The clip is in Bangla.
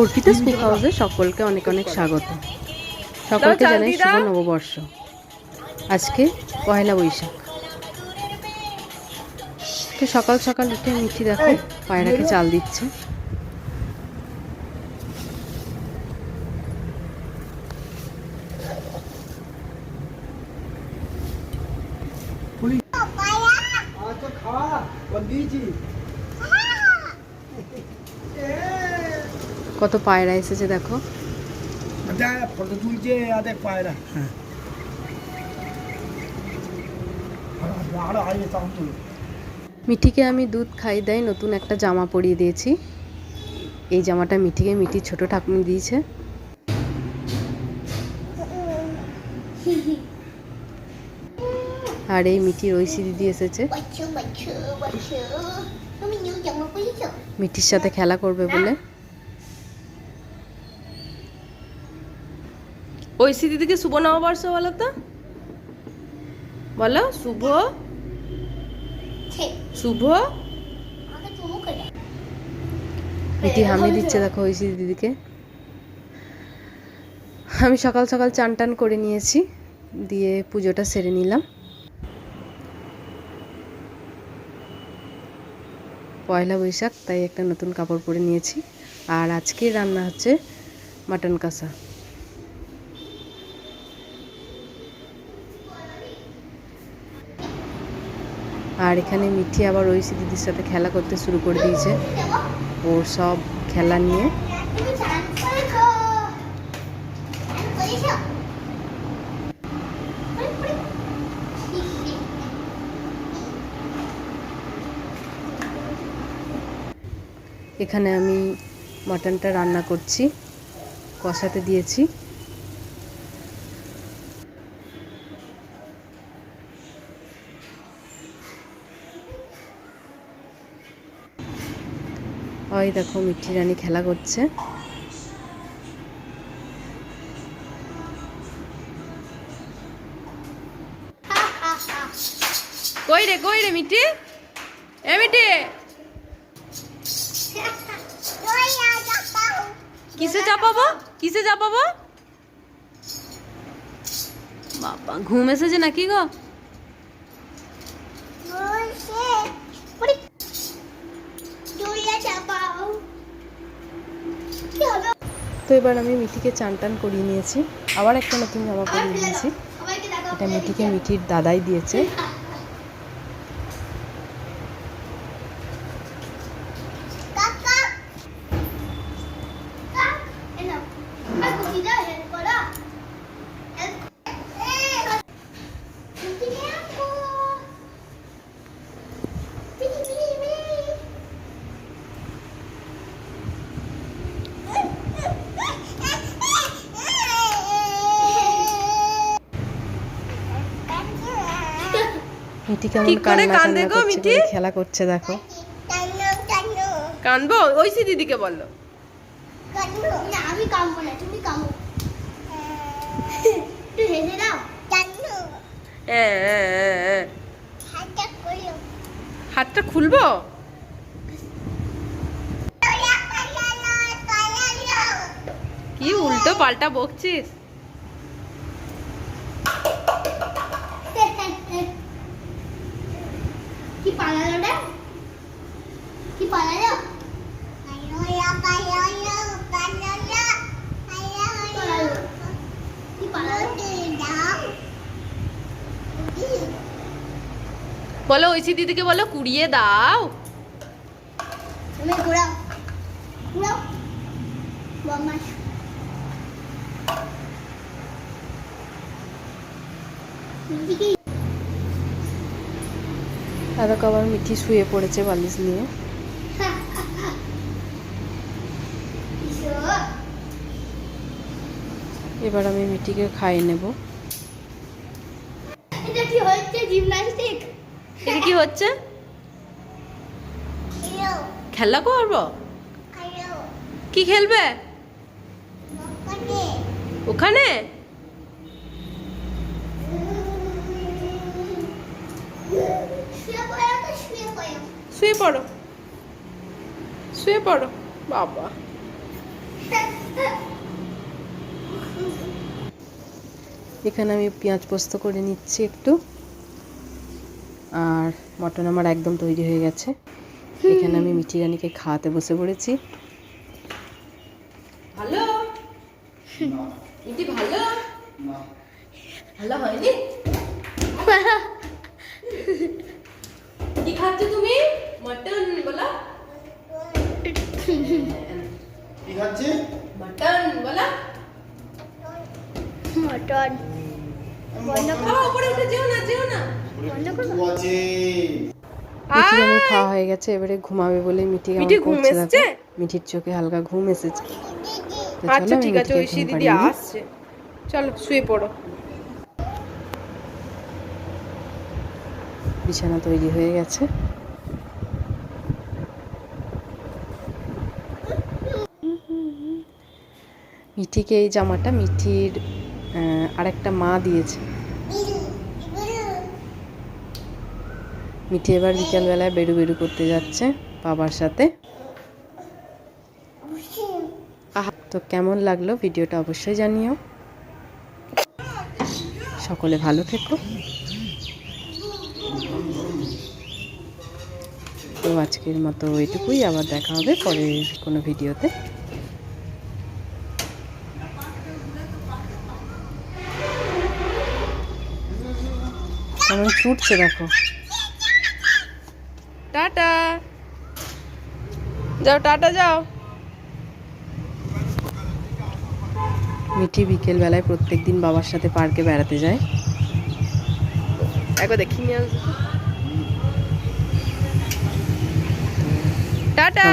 অর্পিতা স্কুল হাউসে সকলকে অনেক অনেক স্বাগত। সকলকে চাল জানাই শুভ নববর্ষ। আজকে পয়লা বৈশাখ। তো সকাল সকাল উঠে মিঠি দেখো পায়রাকে চাল দিচ্ছে। আচ্ছা খাওয়া। দিয়েছি কত পায়রা এসেছে দেখো। ফটো তুলছে পায়রা। হ্যাঁ। মিঠিকে আমি দুধ খাই দেয় নতুন একটা জামা পরিয়ে দিয়েছি। এই জামাটা মিঠিকে মিঠি ছোট ঠাকুমি দিয়েছে। আর এই মিঠির ঐশী দিদি এসেছে। মিঠির সাথে খেলা করবে বলে। ঐশী দিদিকে শুভ নববর্ষ বলো তো। বলো শুভ। শুভ। মিঠি হামি দিচ্ছে দেখো ঐশী দিদিকে আমি সকাল সকাল চান টান করে নিয়েছি দিয়ে পুজোটা সেরে নিলাম। পয়লা বৈশাখ তাই একটা নতুন কাপড় পরে নিয়েছি। আর আজকে রান্না হচ্ছে মাটন কষা। আর এখানে মিঠি আবার ঐশী দিদির সাথে খেলা করতে শুরু করে দিয়েছে ওর সব খেলা নিয়ে। এখানে আমি মাটনটা রান্না করছি, কষাতে দিয়েছি ওই দেখো মিঠি রানী খেলা করছে। কই রে কই রে মিটি এ মিটি কিসে চাপাবো? কিসে চাপাবো? বাবা, ঘুম এসেছে নাকি গো বসে পরে দুলিয়া চাপাও কি হবে তো এবার আমি মিঠিকে চান টান করিয়ে নিয়েছি। আবার একটা নতুন জামা পরিয়ে নিয়েছি। এটা মিঠিকে মিঠির দাদাই দিয়েছে। মিঠি কেমন কি করে কান্না কান্দে গো? করে খেলা করছে দেখো। টানো টানো কানবো ঐশী দিদিকে বলল। টানো না আমি কামবো না তুমি কামো একটু হেসে দাও হ্যাঁ, হ্যাঁ, হ্যাঁ, হ্যাঁ। হাতটা করো হাতটা খুলবো? কি উল্টো পাল্টা বকছিস কি পালালো রে কি পালালো পালালো। কি পালালো বলো ঐশী দিদিকে বলো কুড়িয়ে দাও। দাদাকে আবার মিঠি শুয়ে পড়েছে বালিশ নিয়ে। এবার আমি মিঠিকে খাইয়ে নেব। এটা কি হচ্ছে জিমনাস্টিক এটা কি হচ্ছে? খেলা। করব? কি খেলবে? ওখানে। শুয়ে পড়ো। শুয়ে পড়ো। শুয়ে পড়ো। বাবা। এখানে আমি পেঁয়াজ পোস্ত করে নিচ্ছি একটু। আর মটন আমার একদম তৈরি হয়ে গেছে। এখানে আমি মিঠি রানীকে খাওয়াতে বসে পড়েছি। ভালো? মিটি ভালো? ভালো হয়নি? কি খাচ্ছ তুমি? মটন বলো। কি খাচ্ছে? মটন বলো। মটন। বাবা উপরে উঠে যেও না যেও না। মিঠি খাওয়া হয়ে গেছে এবারে ঘুমাবে বলে মিঠি মিঠি ঘুম এসছে? মিঠির চোখে হালকা ঘুম এসেছে। আচ্ছা ঠিক আছে ঐশী দিদি আসছে। চলো শুয়ে পড়ো। বিছানা তৈরি হয়ে গেছে। মিঠিকে এই জামাটা মিঠির আরেকটা মা দিয়েছে। মিঠি এবার বিকেলবেলায় বেরু বেরু করতে যাচ্ছে বাবার সাথে। তো কেমন লাগল ভিডিওটা অবশ্যই জানিও। সকলে ভালো থেকো। তো আজকের মতো এটুকুই, আবার দেখা হবে পরের কোনো ভিডিওতে। কেমন ছুটছে দেখো। টাটা। যাও টাটা যাও। মিঠি বিকেল বেলায় প্রত্যেক দিন বাবার সাথে পার্কে বেড়াতে যায়। একবার দেখি নিয়ে টাটা।